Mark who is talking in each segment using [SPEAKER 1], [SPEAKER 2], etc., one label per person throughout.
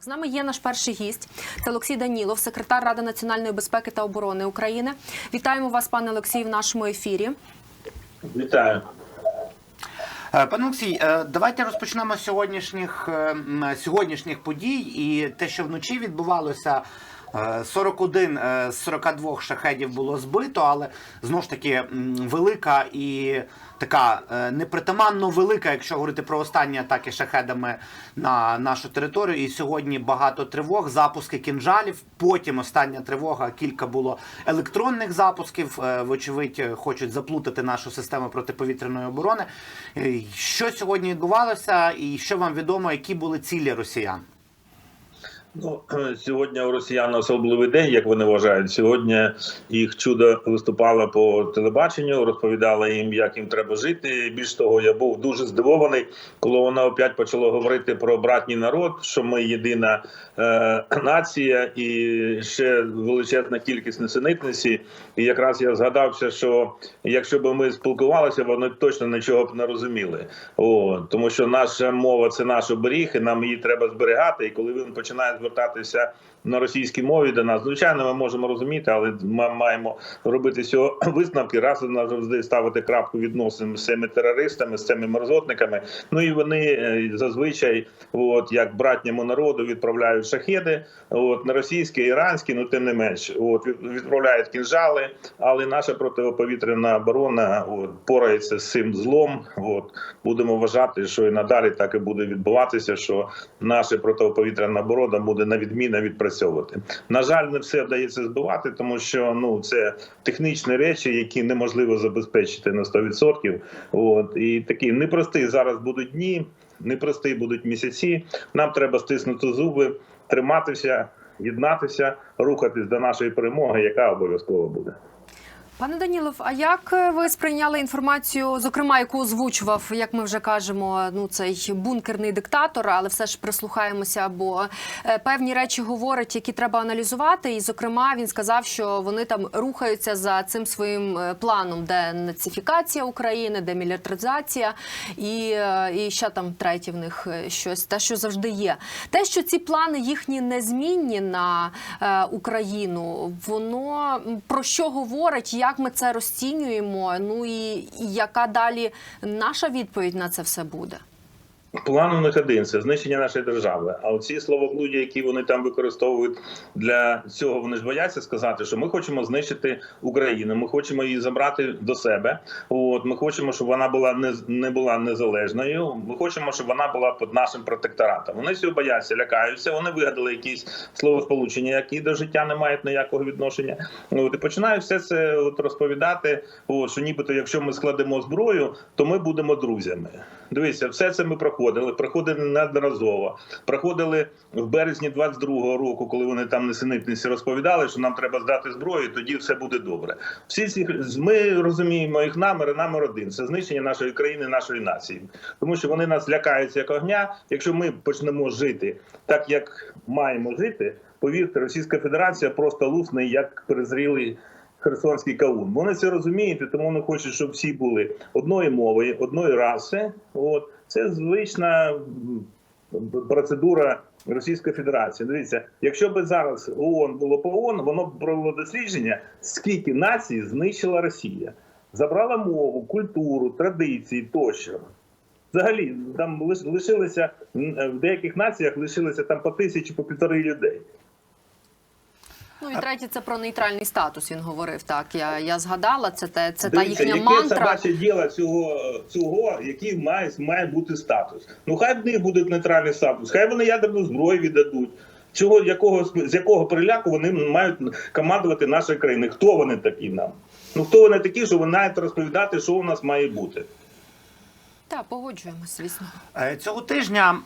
[SPEAKER 1] З нами є наш перший гість. Це Олексій Данілов, секретар Ради національної безпеки та оборони України. Вітаємо вас, пане Олексій, в нашому ефірі.
[SPEAKER 2] Вітаю.
[SPEAKER 3] Е, Пане Олексій, е, давайте розпочнемо з сьогоднішніх, е, сьогоднішніх подій і те, що вночі відбувалося. Е, 41 е, з 42 шахедів було збито, але знову ж таки велика і така е, непритаманно велика, якщо говорити про останні атаки шахедами на нашу територію. І сьогодні багато тривог, запуски кінжалів. Потім остання тривога, кілька було електронних запусків. Е, Вочевидь, е, хочуть заплутати нашу систему протиповітряної оборони. Е, Що сьогодні відбувалося, і що вам відомо, які були цілі росіян?
[SPEAKER 2] Ну сьогодні у росіян особливий день, як вони вважають. Сьогодні їх чудо виступало по телебаченню, розповідала їм, як їм треба жити. Більш того, я був дуже здивований, коли вона опять почала говорити про братній народ, що ми єдина е, нація і ще величезна кількість несенітниці. І якраз я згадався, що якщо б ми спілкувалися, вони точно нічого б не розуміли. О, тому що наша мова це наш оберіг, і нам її треба зберігати. І коли він починає звертатися на російській мові до нас, звичайно, ми можемо розуміти, але ми маємо робити цього висновки, раз і назавжди ставити крапку відносин з цими терористами, з цими мерзотниками. Ну і вони е, зазвичай, от як братньому народу, відправляють шахеди, от на російські, іранські, ну тим не менш, от від- відправляють кінжали, але наша протиповітряна оборона от, порається з цим злом. От будемо вважати, що і надалі так і буде відбуватися, що наша протиповітряна оборона буде на відміну відпрацьовувати. На жаль, не все вдається збивати, тому що ну це технічні речі, які неможливо забезпечити на 100%. От і такі непрості зараз будуть дні, непрості будуть місяці. Нам треба стиснути зуби, триматися, єднатися, рухатись до нашої перемоги, яка обов'язково буде.
[SPEAKER 1] Пане Данілов, а як е, ви сприйняли інформацію, зокрема, яку озвучував, як ми вже кажемо, ну цей бункерний диктатор, але все ж прислухаємося, бо е, певні речі говорить, які треба аналізувати. І, зокрема, він сказав, що вони там рухаються за цим своїм е, планом, де нацифікація України, демілітаризація і, е, і ще там третє в них щось, те, що завжди є. Те, що ці плани їхні незмінні на Україну, воно про що говорить, як ми це розцінюємо? Ну і, яка далі наша відповідь на це все буде?
[SPEAKER 2] План у них один це знищення нашої держави. А оці словоблудді, які вони там використовують для цього, вони ж бояться сказати, що ми хочемо знищити Україну. Ми хочемо її забрати до себе. От ми хочемо, щоб вона була не, не була незалежною. Ми хочемо, щоб вона була під нашим протекторатом. Вони цього бояться, лякаються. Вони вигадали якісь словосполучення, які до життя не мають ніякого відношення. От і починають все це от розповідати. От, що нібито, якщо ми складемо зброю, то ми будемо друзями. Дивіться, все це ми проходили. Проходили неодноразово. Проходили в березні 22-го року, коли вони там несенітниці розповідали, що нам треба здати зброю, і тоді все буде добре. Всі ці ми розуміємо їх наміри. Намір один це знищення нашої країни, нашої нації, тому що вони нас лякаються як огня. Якщо ми почнемо жити так, як маємо жити, повірте, Російська Федерація просто лусне як перезрілий. Херсонський каун. Вони це розуміють, тому вони хочуть, щоб всі були одної мови, одної раси. От це звична процедура Російської Федерації. Дивіться, якщо б зараз ООН було по ООН, воно б провело дослідження, скільки націй знищила Росія, забрала мову, культуру, традиції тощо. Взагалі, там лиш- лишилося в деяких націях лишилося там по тисячі, по півтори людей.
[SPEAKER 1] Ну і третє, це про нейтральний статус. Він говорив так. Я, я згадала це. Те це та їхня
[SPEAKER 2] яке
[SPEAKER 1] мантра.
[SPEAKER 2] собаче діло цього, цього, який має, має бути статус. Ну хай в них буде нейтральний статус, хай вони ядерну зброю віддадуть. Чого, якого, з якого переляку вони мають командувати нашою країною? Хто вони такі нам? Ну хто вони такі, що вони мають розповідати, що у нас має бути?
[SPEAKER 1] Так, погоджуємося, звісно.
[SPEAKER 3] Е, Цього тижня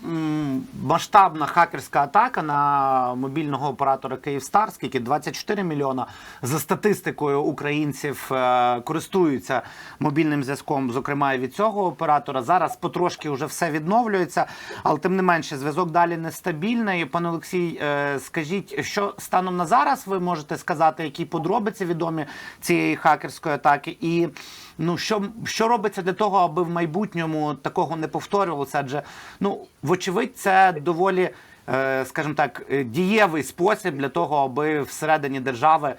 [SPEAKER 3] масштабна хакерська атака на мобільного оператора Київстар, скільки 24 мільйона. За статистикою українців е, користуються мобільним зв'язком, зокрема і від цього оператора. Зараз потрошки вже все відновлюється, але тим не менше зв'язок далі нестабільний. Пане Олексій, е, скажіть, що станом на зараз ви можете сказати, які подробиці відомі цієї хакерської атаки, і ну що, що робиться для того, аби в майбутньому такого не повторювалося? Адже ну вочевидь, це доволі е, скажімо так, е, дієвий спосіб для того, аби всередині держави,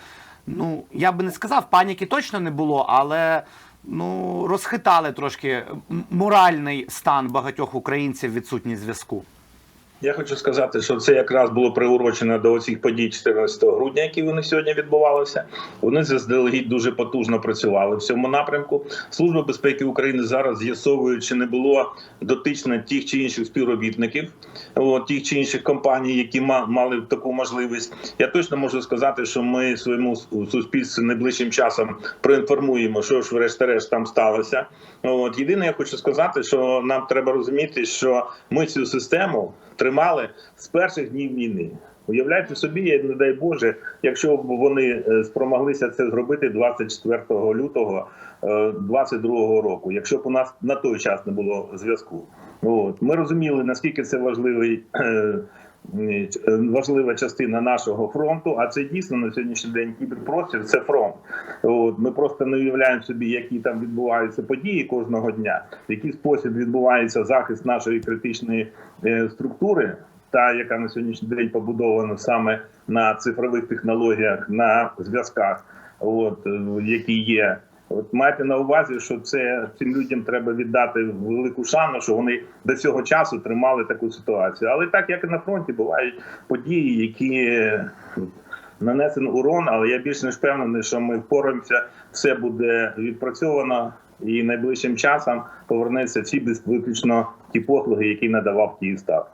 [SPEAKER 3] ну я би не сказав, паніки точно не було, але ну розхитали трошки моральний стан багатьох українців відсутність зв'язку.
[SPEAKER 2] Я хочу сказати, що це якраз було приурочено до оцих подій 14 грудня, які вони сьогодні відбувалися. Вони заздалегідь дуже потужно працювали в цьому напрямку. Служба безпеки України зараз з'ясовує, чи не було дотично тих чи інших співробітників, от, тих чи інших компаній, які мали таку можливість. Я точно можу сказати, що ми своєму суспільству найближчим часом проінформуємо, що ж врешті-решт там сталося. От єдине, я хочу сказати, що нам треба розуміти, що ми цю систему тримали з перших днів війни. Уявляйте собі, не дай Боже, якщо б вони е, спромоглися це зробити 24 лютого 22 року, якщо б у нас на той час не було зв'язку. От ми розуміли наскільки це важливий. Е, Важлива частина нашого фронту, а це дійсно на сьогоднішній день кіберпростір це фронт. От ми просто не уявляємо собі, які там відбуваються події кожного дня, в який спосіб відбувається захист нашої критичної е, структури, та яка на сьогоднішній день побудована саме на цифрових технологіях, на зв'язках, от е, які є. От майте на увазі, що це цим людям треба віддати велику шану, що вони до цього часу тримали таку ситуацію. Але так як і на фронті бувають події, які е, нанесений урон, але я більш ніж впевнений, що ми впораємося, все буде відпрацьовано. І найближчим часом повернеться всі без виключно ті послуги, які надавав Київстар.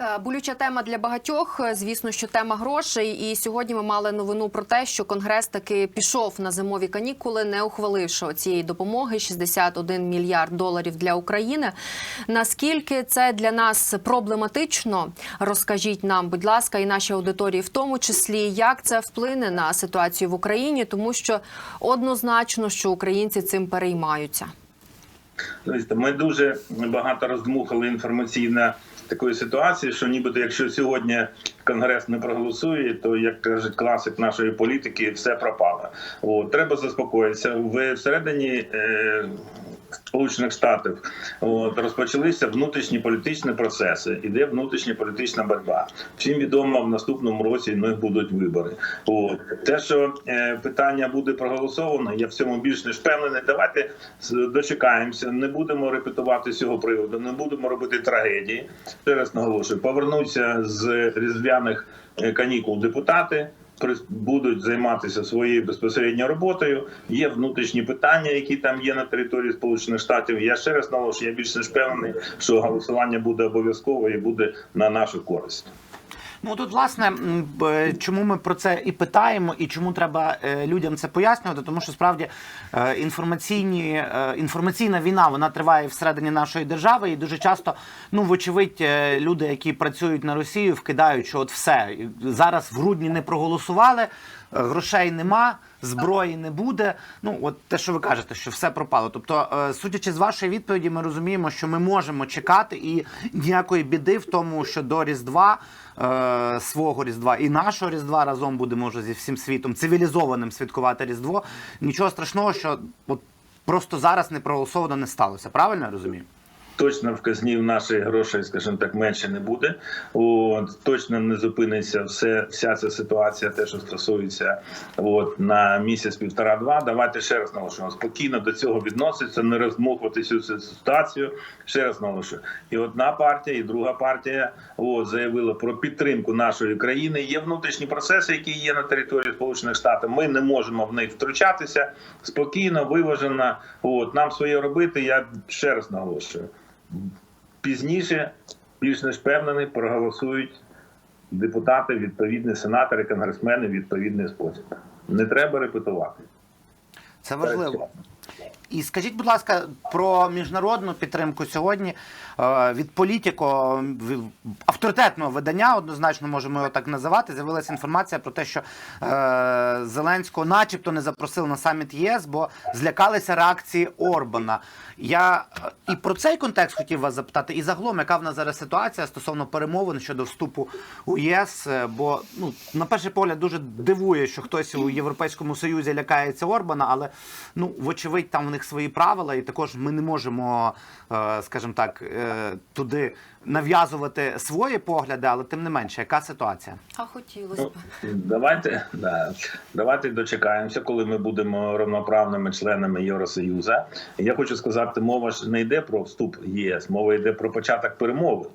[SPEAKER 1] Е, Болюча тема для багатьох. Е, Звісно, що тема грошей. І сьогодні ми мали новину про те, що конгрес таки пішов на зимові канікули, не ухваливши цієї допомоги 61 мільярд доларів для України. Наскільки це для нас проблематично? Розкажіть нам, будь ласка, і нашій аудиторії, в тому числі, як це вплине на ситуацію в Україні, тому що однозначно, що українці цим переймаються.
[SPEAKER 2] Ми дуже багато роздмухали інформаційно такої ситуації, що нібито якщо сьогодні конгрес не проголосує, то як кажуть класик нашої політики, все пропало. О, треба заспокоїтися. В всередині е, Сполучених Штатів от, розпочалися внутрішні політичні процеси. Іде внутрішня політична боротьба. Всім відомо в наступному році них будуть вибори. От те, що е, питання буде проголосовано, я в цьому більш ніж впевнений. Давайте дочекаємося, не будемо репетувати з цього приводу, не будемо робити трагедії. Ще раз наголошую, повернуться з різдвяних е, канікул депутати. Будуть займатися своєю безпосередньо роботою. Є внутрішні питання, які там є на території Сполучених Штатів. Я ще раз наголошую, я більш ніж впевнений, що голосування буде обов'язково і буде на нашу користь.
[SPEAKER 3] Ну тут власне чому ми про це і питаємо, і чому треба е, людям це пояснювати, тому що справді е, інформаційні е, інформаційна війна вона триває всередині нашої держави, і дуже часто, ну вочевидь, люди, які працюють на Росію, вкидають, що от все зараз в грудні не проголосували, грошей нема. Зброї не буде. Ну от те, що ви кажете, що все пропало. Тобто, е, судячи з вашої відповіді, ми розуміємо, що ми можемо чекати, і ніякої біди в тому, що до Різдва е, свого Різдва і нашого Різдва разом будемо вже зі всім світом цивілізованим святкувати Різдво. Нічого страшного, що от просто зараз не проголосовано не сталося. Правильно я розумію?
[SPEAKER 2] Точно в казні в наших грошей, скажімо так, менше не буде. От точно не зупиниться все, вся ця ситуація, те, що стосується от на місяць, півтора-два. Давайте ще раз наголошуємо, спокійно до цього відноситься, не роздмухувати цю цю ситуацію. Ще раз наголошую. І одна партія, і друга партія от, заявила про підтримку нашої країни. Є внутрішні процеси, які є на території Сполучених Штатів. Ми не можемо в них втручатися спокійно, виважено. От нам своє робити. Я ще раз наголошую пізніше, більш ніж впевнений, проголосують депутати, відповідні сенатори, конгресмени відповідний спосіб. Не треба репетувати.
[SPEAKER 3] Це важливо. І скажіть, будь ласка, про міжнародну підтримку сьогодні е, від політико авторитетного видання, однозначно можемо його так називати. З'явилася інформація про те, що е, Зеленського, начебто, не запросили на саміт ЄС, бо злякалися реакції Орбана. Я е, і про цей контекст хотів вас запитати, і загалом, яка в нас зараз ситуація стосовно перемовин щодо вступу у ЄС? Бо ну на перший погляд дуже дивує, що хтось у Європейському Союзі лякається Орбана, але ну вочевидь там в них них свої правила, і також ми не можемо, е, скажімо так, е, туди нав'язувати свої погляди, але тим не менше, яка ситуація?
[SPEAKER 1] А хотілося б.
[SPEAKER 2] Ну, давайте, да, давайте дочекаємося, коли ми будемо равноправними членами Євросоюзу. Я хочу сказати, мова ж не йде про вступ в ЄС, мова йде про початок перемови.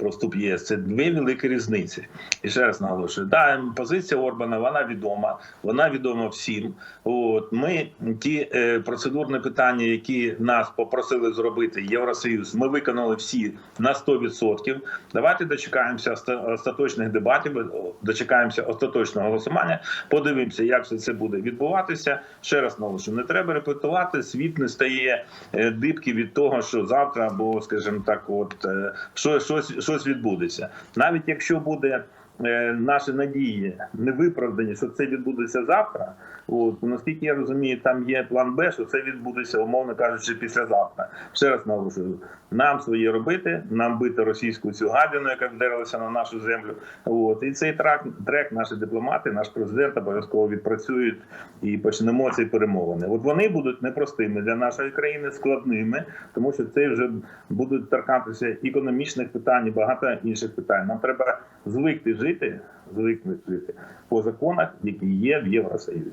[SPEAKER 2] Про вступ ЄС це дві великі різниці. І ще раз наголошую, да, позиція Орбана вона відома, вона відома всім. От ми ті е, процедурні питання, які нас попросили зробити Євросоюз, ми виконали всі на 100%. Давайте дочекаємося остаточних дебатів, дочекаємося остаточного голосування. Подивимося, як все це буде відбуватися. Ще раз наголошую, не треба репетувати. Світ не стає е, дибки від того, що завтра або, скажімо так, от е, що, щось, щось відбудеться. Навіть якщо буде. Е, Наші надії не виправдані, що це відбудеться завтра. От наскільки я розумію, там є план Б, що це відбудеться, умовно кажучи, післязавтра. Ще раз наголошую, нам своє робити, нам бити російську цю гадину, яка вдарилася на нашу землю. От і цей трек, трек наші дипломати, наш президент обов'язково відпрацюють і почнемо ці перемовини. От вони будуть непростими для нашої країни, складними, тому що це вже будуть торкатися економічних питань і багато інших питань. Нам треба звикти жити, звикнути жити по законах, які є в Євросоюзі.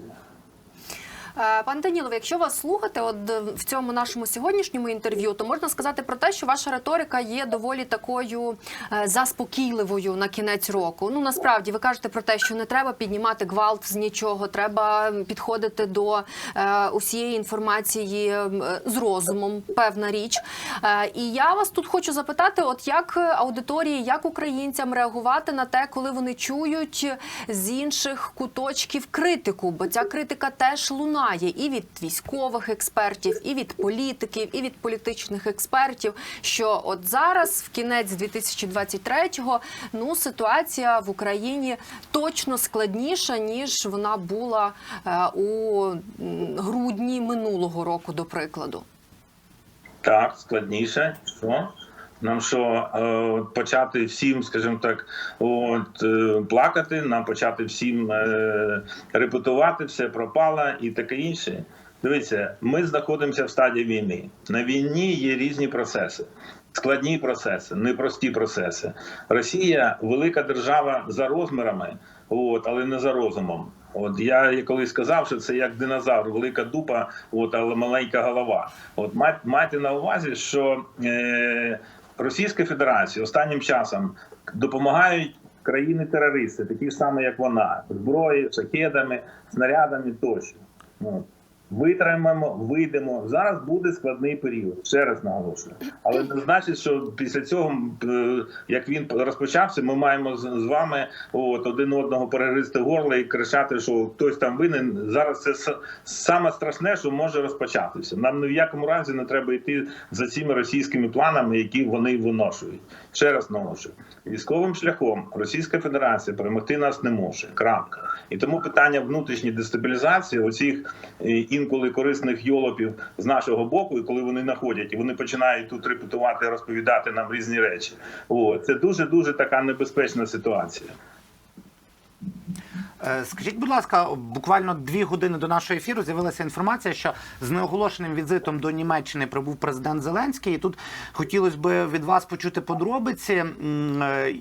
[SPEAKER 1] Е, Пане Данілов, якщо вас слухати, от е, в цьому нашому сьогоднішньому інтерв'ю, то можна сказати про те, що ваша риторика є доволі такою е, заспокійливою на кінець року. Ну насправді ви кажете про те, що не треба піднімати гвалт з нічого, треба підходити до усієї інформації з розумом, певна річ. І я вас тут хочу запитати: от як аудиторії, як українцям реагувати на те, коли вони чують з інших куточків критику, бо ця критика теж лунає і від військових експертів, і від політиків, і від політичних експертів. Що от зараз, в кінець 2023-го, ну ситуація в Україні точно складніша ніж вона була е, у грудні минулого року, до прикладу.
[SPEAKER 2] Так, складніше. Що? Нам що е, почати всім, скажімо так, от е, плакати, нам почати всім е, репетувати, все пропало і таке інше. Дивіться, ми знаходимося в стадії війни. На війні є різні процеси, складні процеси, непрості процеси. Росія велика держава за розмірами, от, але не за розумом. От я колись сказав, що це як динозавр, велика дупа, от, але маленька голова. От майте на увазі, що е, Російська Федерація останнім часом допомагають країни-терористи, такі ж самі, як вона, зброєю, шахедами, снарядами тощо. Витримаємо, вийдемо. Зараз буде складний період. Ще раз наголошую. Але не значить, що після цього, е, як він розпочався, ми маємо з вами от, один одного перегризти горло і кричати, що хтось там винен. Зараз це саме страшне, що може розпочатися. Нам ні в якому разі не треба йти за цими російськими планами, які вони виношують. Ще раз наголошую. Військовим шляхом Російська Федерація перемогти нас не може. Крапка. І тому питання внутрішньої дестабілізації оцих е, інколи корисних йолопів з нашого боку, і коли вони находять і вони починають тут репетувати, розповідати нам різні речі. О, це дуже дуже така небезпечна ситуація.
[SPEAKER 3] Е, Скажіть, будь ласка, буквально дві години до нашого ефіру з'явилася інформація, що з неоголошеним візитом до Німеччини прибув президент Зеленський. І тут хотілося б від вас почути подробиці, е,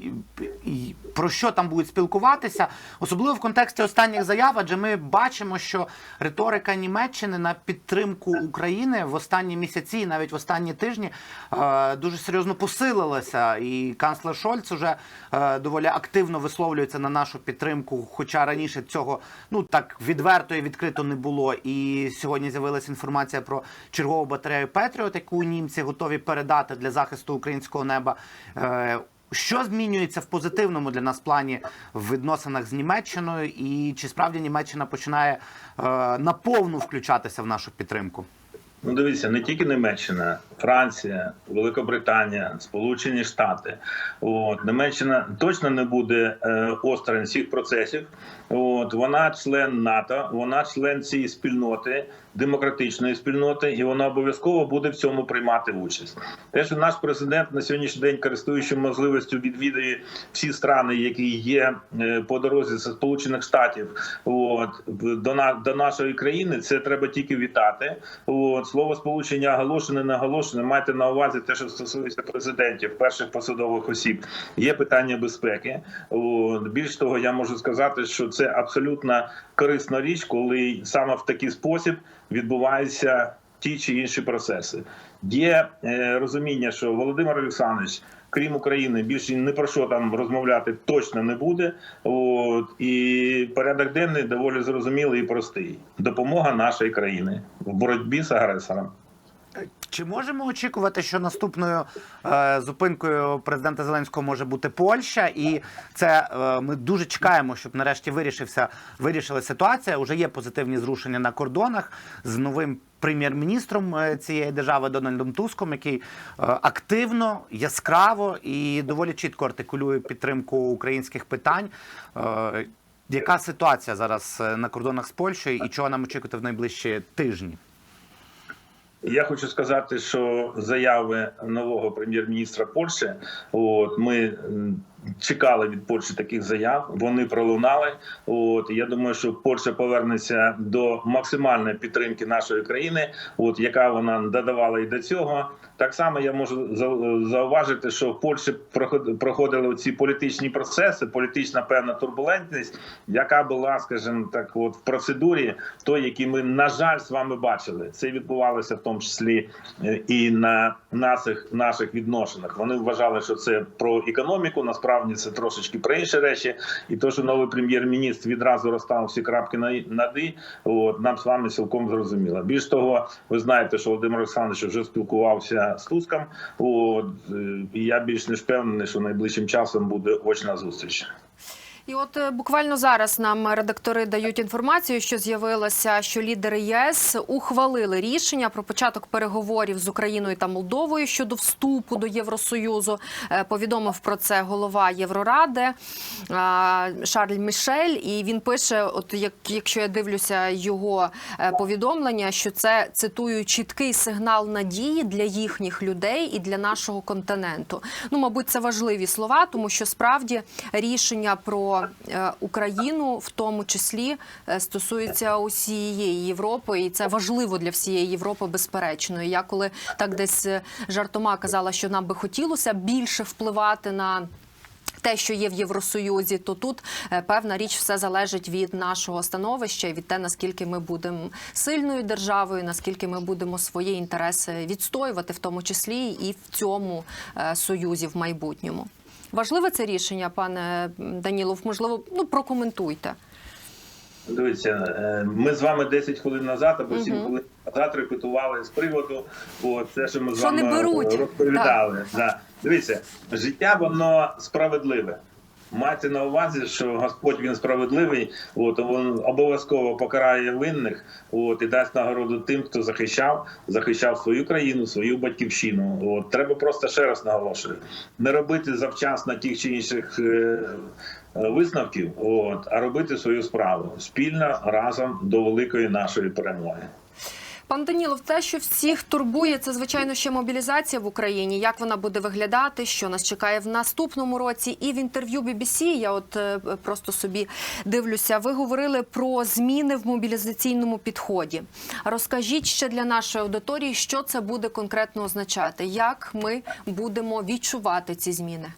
[SPEAKER 3] про що там будуть спілкуватися, особливо в контексті останніх заяв, адже ми бачимо, що риторика Німеччини на підтримку України в останні місяці, і навіть в останні тижні, е, дуже серйозно посилилася. І канцлер Шольц уже доволі активно висловлюється на нашу підтримку. Хоча раніше цього ну так відверто і відкрито не було. І сьогодні з'явилася інформація про чергову батарею Петріот, яку німці готові передати для захисту українського неба. Е, Що змінюється в позитивному для нас плані в відносинах з Німеччиною, і чи справді Німеччина починає е, наповну включатися в нашу підтримку?
[SPEAKER 2] Ну, дивіться, не тільки Німеччина, Франція, Великобританія, Сполучені Штати. От Німеччина точно не буде е, осторонь цих процесів. От вона член НАТО, вона член цієї спільноти, демократичної спільноти, і вона обов'язково буде в цьому приймати участь. Те, що наш президент на сьогоднішній день, користуючи можливістю, відвідує всі страни, які є е, по дорозі з Сполучених Штатів, от до на до нашої країни, це треба тільки вітати. От слово сполучення оголошене, не оголошене. Майте на увазі те, що стосується президентів, перших посадових осіб. Є питання безпеки. От, більш того, я можу сказати, що це абсолютно корисна річ, коли саме в такий спосіб відбуваються ті чи інші процеси. Є е, розуміння, що Володимир Олександрович, крім України, більше ні про що там розмовляти точно не буде. От і порядок денний доволі зрозумілий і простий. Допомога нашої країни в боротьбі з агресором.
[SPEAKER 3] Чи можемо очікувати, що наступною е, зупинкою президента Зеленського може бути Польща? І це е, ми дуже чекаємо, щоб нарешті вирішився вирішила ситуація. Уже є позитивні зрушення на кордонах з новим прем'єр-міністром е, цієї держави Дональдом Туском, який е, активно, яскраво і доволі чітко артикулює підтримку українських питань. Е, яка ситуація зараз е, на кордонах з Польщею і чого нам очікувати в найближчі тижні?
[SPEAKER 2] Я хочу сказати, що заяви нового прем'єр-міністра Польщі, от ми чекали від Польщі таких заяв. Вони пролунали. От я думаю, що Польща повернеться до максимальної підтримки нашої країни, от яка вона додавала і до цього. Так само я можу зауважити, що в Польщі проход- проходили ці політичні процеси, політична певна турбулентність, яка була, скажімо так, от в процедурі, той, який ми на жаль з вами бачили. Це відбувалося в тому числі е, і на наших наших відношеннях. Вони вважали, що це про економіку. Насправді це трошечки про інші речі. І то, що новий прем'єр-міністр відразу розставив всі крапки на над «і», от нам з вами цілком зрозуміло. Більш того, ви знаєте, що Володимир Олександрович вже спілкувався з Туском. От і я більш не впевнений, що найближчим часом буде очна зустріч.
[SPEAKER 1] І от е, буквально зараз нам редактори дають інформацію, що з'явилося, що лідери єС ухвалили рішення про початок переговорів з Україною та Молдовою щодо вступу до Євросоюзу. Е, Повідомив про це голова Євроради е, Шарль Мішель. І він пише: от як якщо я дивлюся його повідомлення, що це цитую чіткий сигнал надії для їхніх людей і для нашого континенту. Ну, мабуть, це важливі слова, тому що справді рішення про е, Україну, в тому числі, е, стосується усієї Європи, і це важливо для всієї Європи, безперечно. Я коли так десь е, жартома казала, що нам би хотілося більше впливати на. Те, що є в Євросоюзі, то тут певна річ все залежить від нашого становища і від те, наскільки ми будемо сильною державою, наскільки ми будемо свої інтереси відстоювати, в тому числі і в цьому союзі в майбутньому. Важливе це рішення, пане Данілов. Можливо, ну прокоментуйте.
[SPEAKER 2] Дивіться, е, ми з вами 10 хвилин назад або 7
[SPEAKER 1] Мгм.
[SPEAKER 2] хвилин назад репетували з приводу, бо це, що ми з вами
[SPEAKER 1] беруть.
[SPEAKER 2] розповідали. Да. Дивіться, життя воно справедливе. Майте на увазі, що Господь він справедливий, от він обов'язково покарає винних, от і дасть нагороду тим, хто захищав, захищав свою країну, свою батьківщину. От треба просто ще раз наголошую, не робити завчасно тих чи інших. е, Висновків, от а робити свою справу спільно разом до великої нашої перемоги.
[SPEAKER 1] Пан Данілов, те, що всіх турбує, це звичайно ще мобілізація в Україні. Як вона буде виглядати? Що нас чекає в наступному році? І в інтерв'ю BBC, я от е, просто собі дивлюся. Ви говорили про зміни в мобілізаційному підході. Розкажіть ще для нашої аудиторії, що це буде конкретно означати, як ми будемо відчувати ці зміни.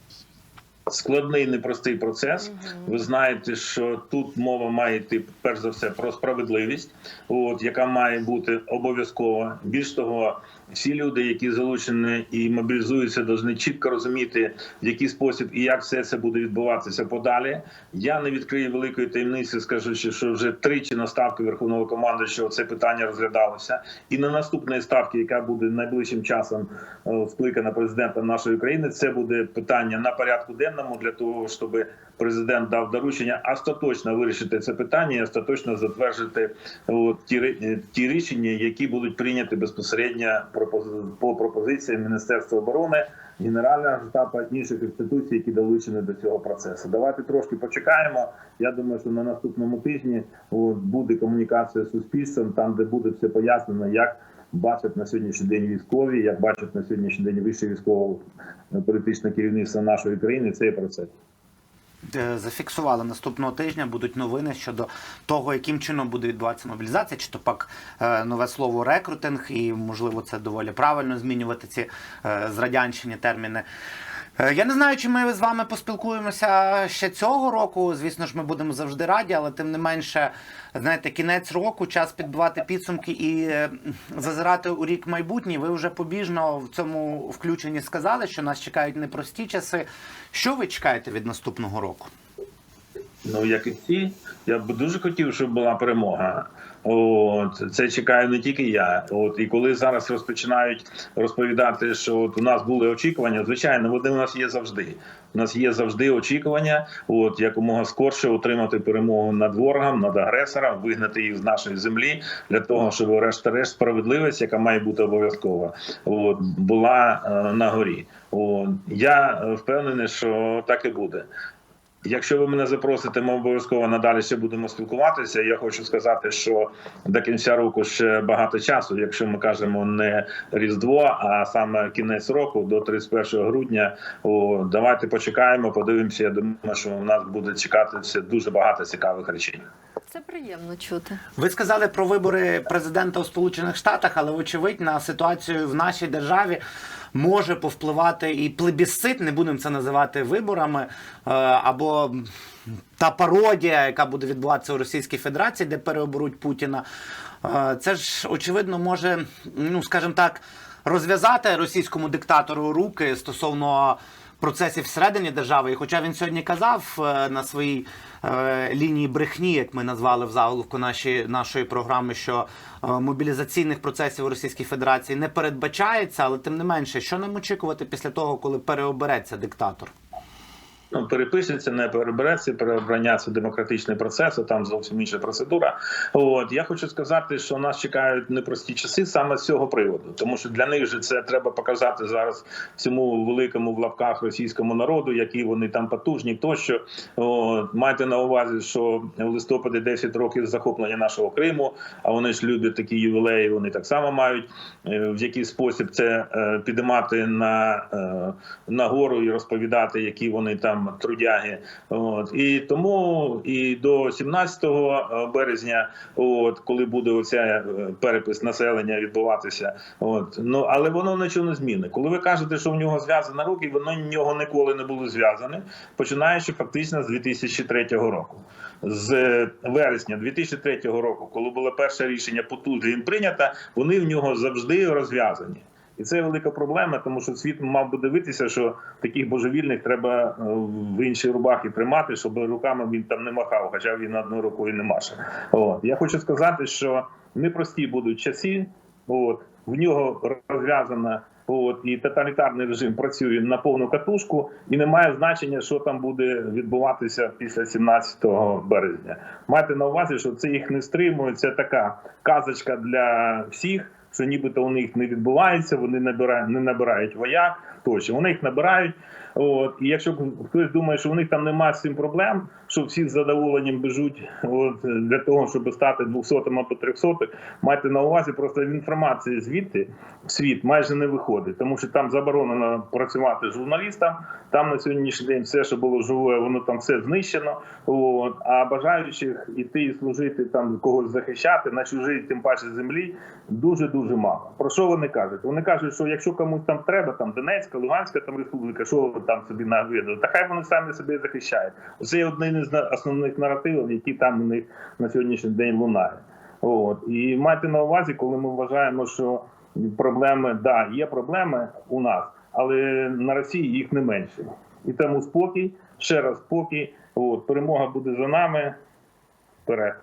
[SPEAKER 2] Складний непростий процес. Ви знаєте, що тут мова має йти перш за все про справедливість, от яка має бути обов'язкова. Більш того, всі люди, які залучені і мобілізуються, повинні чітко розуміти, в який спосіб і як все це буде відбуватися подалі. Я не відкрию великої таємниці, скажучи, що вже тричі на ставки Верховного командуючого це питання розглядалося, і на наступної ставки, яка буде найближчим часом е, вкликана президентом нашої країни, це буде питання на порядку денному для того, щоб президент дав доручення остаточно вирішити це питання, і остаточно затвердити от, ті ті рішення, які будуть прийняті безпосередньо по пропозиції Міністерства оборони, Генерального штабу інших інституцій, які долучені до цього процесу. Давайте трошки почекаємо. Я думаю, що на наступному тижні от, буде комунікація з суспільством, там де буде все пояснено, як бачать на сьогоднішній день військові, як бачать на сьогоднішній день вище військово політичне керівництво нашої країни. Цей процес.
[SPEAKER 3] Е, Зафіксували наступного тижня будуть новини щодо того, яким чином буде відбуватися мобілізація, чи то пак е, нове слово рекрутинг, і можливо це доволі правильно змінювати ці е, зрадянщині терміни. Е, Я не знаю, чи ми з вами поспілкуємося ще цього року. Звісно ж, ми будемо завжди раді, але тим не менше, знаєте, кінець року, час підбивати підсумки і е, зазирати у рік майбутній. Ви вже побіжно в цьому включенні сказали, що нас чекають непрості часи. Що ви чекаєте від наступного року?
[SPEAKER 2] Ну, як і всі, я б дуже хотів, щоб була перемога. От це чекаю не тільки я. От і коли зараз розпочинають розповідати, що от у нас були очікування, звичайно, вони у нас є завжди. У нас є завжди очікування, от якомога скорше отримати перемогу над ворогом, над агресором, вигнати їх з нашої землі для того, щоб решта-решт справедливість, яка має бути обов'язкова, от була е, на горі. От я впевнений, що так і буде. Якщо ви мене запросите, ми обов'язково надалі ще будемо спілкуватися. Я хочу сказати, що до кінця року ще багато часу. Якщо ми кажемо не Різдво, а саме кінець року до 31 грудня. О, давайте почекаємо, подивимося. Я думаю, що у нас буде чекати дуже багато цікавих речей.
[SPEAKER 1] Це приємно чути.
[SPEAKER 3] Ви сказали про вибори президента у Сполучених Штатах, але вочевидь на ситуацію в нашій державі може повпливати і плебісцит, не будемо це називати виборами, е, або та пародія, яка буде відбуватися у Російській Федерації, де переоберуть Путіна. Е, Це ж очевидно може, ну скажімо так, розв'язати російському диктатору руки стосовно процесів всередині держави. І хоча він сьогодні казав е, на своїй е, лінії брехні, як ми назвали в заголовку наші, нашої програми, що е, мобілізаційних процесів у Російській Федерації не передбачається, але тим не менше, що нам очікувати після того, коли переобереться диктатор?
[SPEAKER 2] Ну, перепишеться, не перебереться, переобрання це демократичний процес, а там зовсім інша процедура. От я хочу сказати, що нас чекають непрості часи саме з цього приводу, тому що для них же це треба показати зараз цьому великому в лапках російському народу, які вони там потужні, тощо От, майте на увазі, що в листопаді 10 років захоплення нашого Криму. А вони ж люблять такі ювілеї. Вони так само мають е, в який спосіб це е, підіймати на, е, на гору і розповідати, які вони там трудяги. От і тому і до 17 березня, от коли буде оця е, перепис населення відбуватися, от ну але воно нічого не змінить. Коли ви кажете, що в нього зв'язані руки, воно нього ніколи не було зв'язане, починаючи фактично з 2003 року. З е, вересня 2003 року, коли було перше рішення потужне він прийнято, вони в нього завжди розв'язані. І це велика проблема, тому що світ мав би дивитися, що таких божевільних треба е, в інші рубахи тримати, щоб руками він там не махав, хоча він одною рукою не маше. От я хочу сказати, що непрості будуть часи. От в нього розв'язана. От і тоталітарний режим працює на повну катушку, і не має значення, що там буде відбуватися після 17 березня. Майте на увазі, що це їх не стримує. Це така казочка для всіх що нібито у них не відбувається, вони набирають, не набирають вояк, тощо вони їх набирають. От і якщо хтось думає, що у них там немає з цим проблем, що всі з задоволенням біжуть от, для того, щоб стати 200 або 300, майте на увазі, просто інформація звідти в світ майже не виходить, тому що там заборонено працювати журналістам. Там на сьогоднішній день все, що було живе, воно там все знищено. От, а бажаючих іти і служити там когось захищати на чужій, тим паче землі, дуже дуже мало. Про що вони кажуть? Вони кажуть, що якщо комусь там треба, там Донецька, Луганська там республіка, що там собі навидали, та хай вони самі себе захищають. Це один із основних наративів, які там у них на сьогоднішній день лунає. От і майте на увазі, коли ми вважаємо, що проблеми да є проблеми у нас, але на Росії їх не менше. І тому спокій, ще раз спокій. От перемога буде за нами. Вперед.